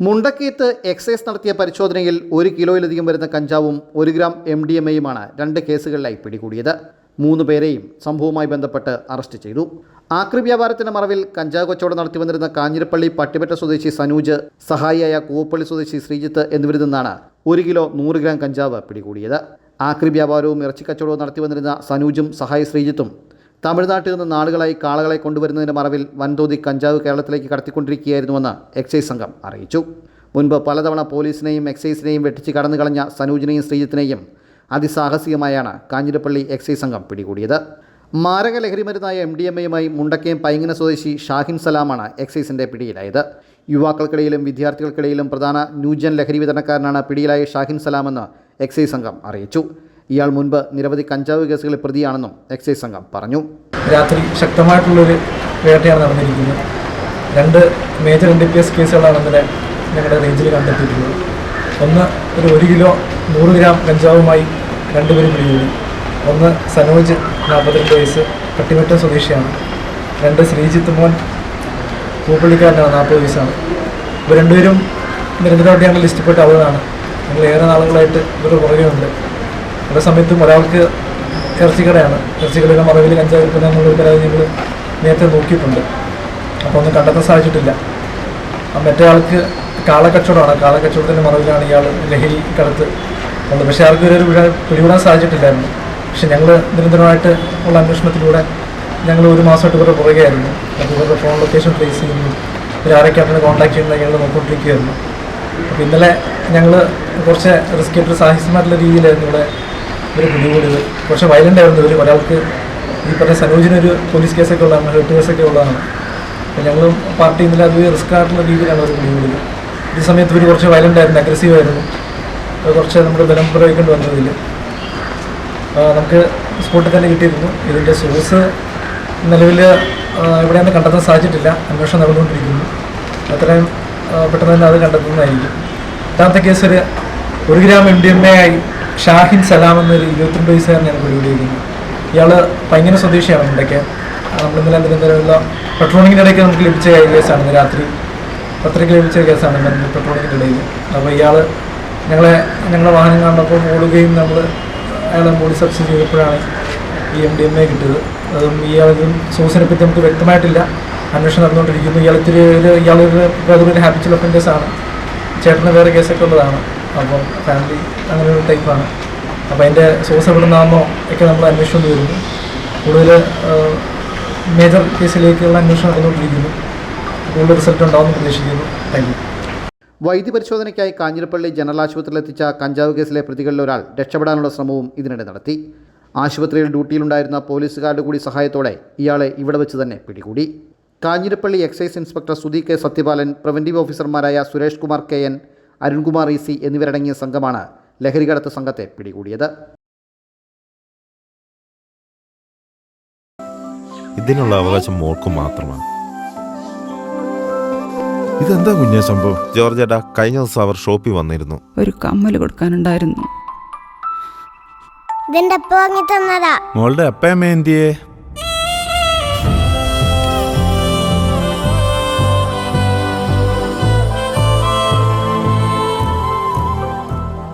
മുണ്ടക്കയത്ത് excise നടത്തിയ പരിശോധനയിൽ ഒരു കിലോയിലധികം വരുന്ന കഞ്ചാവും ഒരു ഗ്രാം എം ഡി എം എയുമാണ് രണ്ട് കേസുകളിലായി പിടികൂടിയത്. മൂന്ന് പേരെയും സംഭവവുമായി ബന്ധപ്പെട്ട് അറസ്റ്റ് ചെയ്തു. ആക്രി വ്യാപാരത്തിന്റെ മറവിൽ കഞ്ചാവ് കച്ചവടം നടത്തി വന്നിരുന്ന കാഞ്ഞിരപ്പള്ളി പട്ടിമറ്റ സ്വദേശി സനൂജ് സഹായിയായ കൂവപ്പള്ളി സ്വദേശി ശ്രീജിത്ത് എന്നിവരിൽ നിന്നാണ് ഒരു കിലോ നൂറ് ഗ്രാം കഞ്ചാവ് പിടികൂടിയത്. ആക്രി വ്യാപാരവും ഇറച്ചി കച്ചവടവും നടത്തി വന്നിരുന്ന സനൂജും സഹായി ശ്രീജിത്തും തമിഴ്നാട്ടിൽ നിന്ന് നാളുകളായി കാളകളെ കൊണ്ടുവരുന്നതിന്റെ മറവിൽ വൻതോതി കഞ്ചാവ് കേരളത്തിലേക്ക് കടത്തിക്കൊണ്ടിരിക്കുകയായിരുന്നുവെന്ന് എക്സൈസ് സംഘം അറിയിച്ചു. മുൻപ് പലതവണ പോലീസിനെയും എക്സൈസിനെയും വെട്ടിച്ച് കടന്നു കളഞ്ഞ സനൂജിനെയും ശ്രീജിത്തിനെയും അതിസാഹസികമായാണ് കാഞ്ഞിരപ്പള്ളി എക്സൈസ് സംഘം പിടികൂടിയത്. മാരക ലഹരിമരുന്നായ എം ഡി എം എയുമായി മുണ്ടക്കയം പൈങ്ങന സ്വദേശി ഷാഹിൻ സലാമാണ് എക്സൈസിന്റെ പിടിയിലായത്. യുവാക്കൾക്കിടയിലും വിദ്യാർത്ഥികൾക്കിടയിലും പ്രധാന ന്യൂജൻ ലഹരി വിതരണക്കാരനാണ് പിടിയിലായ ഷാഹിൻ സലാമെന്ന് എക്സൈസ് സംഘം അറിയിച്ചു. ഇയാൾ മുൻപ് നിരവധി കഞ്ചാവ് കേസുകളിൽ പ്രതിയാണെന്നും എക്സൈസ് സംഘം പറഞ്ഞു. രാത്രി ശക്തമായിട്ടുള്ളൊരു വേട്ടയാണ് നടന്നിരിക്കുന്നത്. രണ്ട് major N D P S കേസുകളാണ് ഇന്നലെ ഞങ്ങളുടെ റേഞ്ചിൽ കണ്ടെത്തിയിട്ടുള്ളത്. ഒന്ന് ഒരു ഒരു കിലോ നൂറ് ഗ്രാം കഞ്ചാവുമായി രണ്ടുപേരും പിടികൂടി. ഒന്ന് സനോജ് നാൽപ്പത്തിരണ്ട് വയസ്സ് പട്ടിമറ്റം സ്വദേശിയാണ്. രണ്ട് ശ്രീജിത്ത് മോൻ പൂപ്പള്ളിക്കാരനാണ് നാൽപ്പത് വയസ്സാണ്. ഇവർ രണ്ടുപേരും നിരന്തരമായിട്ട് ഞങ്ങൾ ലിസ്റ്റിൽപ്പെട്ട ആളുകളാണ് ഞങ്ങൾ ഏറെ നാളുകളായിട്ട് ഇവരുടെ പുറകെ ഉണ്ട് പല സമയത്തും ഒരാൾക്ക് ഇറച്ചിക്കടയാണ്. ഇറച്ചിക്കടയുടെ മറവിൽ കഞ്ചാവ് വിൽക്കുന്ന എന്നുള്ളൊരു പരാതി ഞങ്ങൾ നേരത്തെ നോക്കിയിട്ടുണ്ട്. അപ്പോൾ ഒന്നും കണ്ടെത്താൻ സാധിച്ചിട്ടില്ല. ആ മറ്റേ ആൾക്ക് കാളക്കച്ചവടമാണ്. കാളക്കച്ചവടത്തിന്റെ മറവിലാണ് ഇയാൾ ലഹരി കടത്ത് ഉള്ളത് പക്ഷേ ആൾക്ക് ഒരു പിടി- പിടികൂടാൻ സാധിച്ചിട്ടില്ലായിരുന്നു. പക്ഷെ ഞങ്ങൾ നിരന്തരമായിട്ട് ഉള്ള അന്വേഷണത്തിലൂടെ ഞങ്ങൾ ഒരു മാസമായിട്ട് ഇവരുടെ പുറകെയായിരുന്നു. അപ്പോൾ ഇവരുടെ ഫോൺ ലൊക്കേഷൻ ട്രേസ് ചെയ്യുന്നു. ഇവരാരൊക്കെയാണ് കോൺടാക്ട് ചെയ്യുന്നത് ഞങ്ങൾ നോക്കിക്കൊണ്ടിരിക്കുകയായിരുന്നു. അപ്പോൾ ഇന്നലെ ഞങ്ങൾ കുറച്ച് റിസ്ക് ആയിട്ട് സാഹിസ്യമായിട്ടുള്ള രീതിയിലായിരുന്നു ഇവിടെ ഇവർ പിടികൂടിയത്. കുറച്ച് വയലന്റ് ആയിരുന്നു ഇവർ ഒരാൾക്ക് ഈ പറഞ്ഞ സനോജിനൊരു പോലീസ് കേസൊക്കെ ഉള്ളതാണ് ഹെൽത്ത് കേസൊക്കെ ഉള്ളതാണ്. അപ്പം ഞങ്ങൾ പാർട്ടി ഇന്നലെ അത് റിസ്ക് ആയിട്ടുള്ള രീതിയിലാണ് അവർ പിടികൂടിയത്. ഈ സമയത്ത് ഇവർ കുറച്ച് വയലന്റ് ആയിരുന്നു അഗ്രസീവ് ആയിരുന്നു. കുറച്ച് നമ്മൾ ബലം പ്രയോഗിക്കേണ്ടി വന്നതിൽ നമുക്ക് സ്പോട്ടിൽ തന്നെ കിട്ടിയിരുന്നു. ഇതിന്റെ സോഴ്സ് നിലവിൽ എവിടെയാണ് കണ്ടെത്താൻ സാധിച്ചിട്ടില്ല. അന്വേഷണം നടന്നുകൊണ്ടിരിക്കുന്നു. അത്രയും പെട്ടെന്ന് തന്നെ അത് കണ്ടെത്തുന്നതായിരിക്കും. രണ്ടാമത്തെ കേസ് ഒരു ഒരു gram M D M A ആയി. ഷാഹിൻ സലാം എന്നൊരു ഇരുപത്തിരണ്ട് വയസ്സുകാരനാണ് പിടികൂടിയിരിക്കുന്നത് ഇയാൾ ഭയങ്കര സ്വദേശിയാണ് ഇടയ്ക്ക് നമ്മൾ ഇന്നലെ പെട്രോളിങ്ങിന്റെ ഇടയ്ക്ക് നമുക്ക് ലഭിച്ച കേസാണ് രാത്രി. പത്രയ്ക്ക് ലഭിച്ച കേസാണ് പെട്രോളിങ്ങിന്റെ ഇടയിൽ. അപ്പോൾ ഇയാൾ ഞങ്ങളെ ഞങ്ങളുടെ വാഹനം കണ്ടപ്പോൾ ഓടുകയും നമ്മൾ അയാളെ ബോഡി സബ്സിഡി ചെയ്തപ്പോഴാണ് ഈ എം ഡി എം എ കിട്ടിയത്. അതും ഇയാളും സോഴ്സിനെ പറ്റി നമുക്ക് വ്യക്തമായിട്ടില്ല. അന്വേഷണം നടന്നുകൊണ്ടിരിക്കുന്നു. ഇയാൾ ഇത്തിരി ഒരു ഇയാളൊരു ഹാബിച്വൽ ഒഫൻഡേഴ്സ് ആണ്. ചേട്ടന് വേറെ കേസൊക്കെ ഉള്ളതാണ്. അപ്പോൾ ഫാമിലി അങ്ങനെ ഒരു ടൈപ്പാണ് അപ്പോൾ അതിന്റെ സോഴ്സ് എവിടെ നിന്നാണോ ഒക്കെ നമ്മൾ അന്വേഷിച്ചുകൊണ്ട് വരുന്നു. കൂടുതൽ മേജർ കേസിലേക്കുള്ള അന്വേഷണം നടന്നുകൊണ്ടിരിക്കുന്നു. കൂടുതൽ റിസൾട്ട് ഉണ്ടാവുമെന്ന് പ്രതീക്ഷിക്കുന്നു. താങ്ക് യു വൈദ്യപരിശോധനയ്ക്കായി കാഞ്ഞിരപ്പള്ളി ജനറൽ ആശുപത്രിയിൽ എത്തിച്ച കഞ്ചാവ് കേസിലെ പ്രതികളിൽ ഒരാൾ രക്ഷപ്പെടാനുള്ള ശ്രമവും ഇതിനിടെ നടത്തി. ആശുപത്രിയിൽ ഡ്യൂട്ടിയിലുണ്ടായിരുന്ന പോലീസുകാരുടെ കൂടി സഹായത്തോടെ ഇയാളെ ഇവിടെ വെച്ച് തന്നെ പിടികൂടി. Kanjirappally excise inspector Sudhi K Sathyapalan preventive ഓഫീസർമാരായ Suresh Kumar K N Arunkumar E C എന്നിവരടങ്ങിയ സംഘമാണ് ലഹരികടത്ത് സംഘത്തെ പിടികൂടിയത്. ഇതിനുള്ള അവകാശം മോൾക്ക് മാത്രമാണ്. ഇതെന്താ കുഞ്ഞ സംഭവം? ജോർജേട്ട കഴിഞ്ഞ ദിവസം അവർ ഷോപ്പിൽ വന്നിരുന്നു. ഒരു കമ്മൽ കൊടുക്കാനുണ്ടായിരുന്നു. ഇതെന്റെ അപ്പ വാങ്ങി തന്നതാ? മോളുടെ അപ്പയമ്മ എന്തിയേ?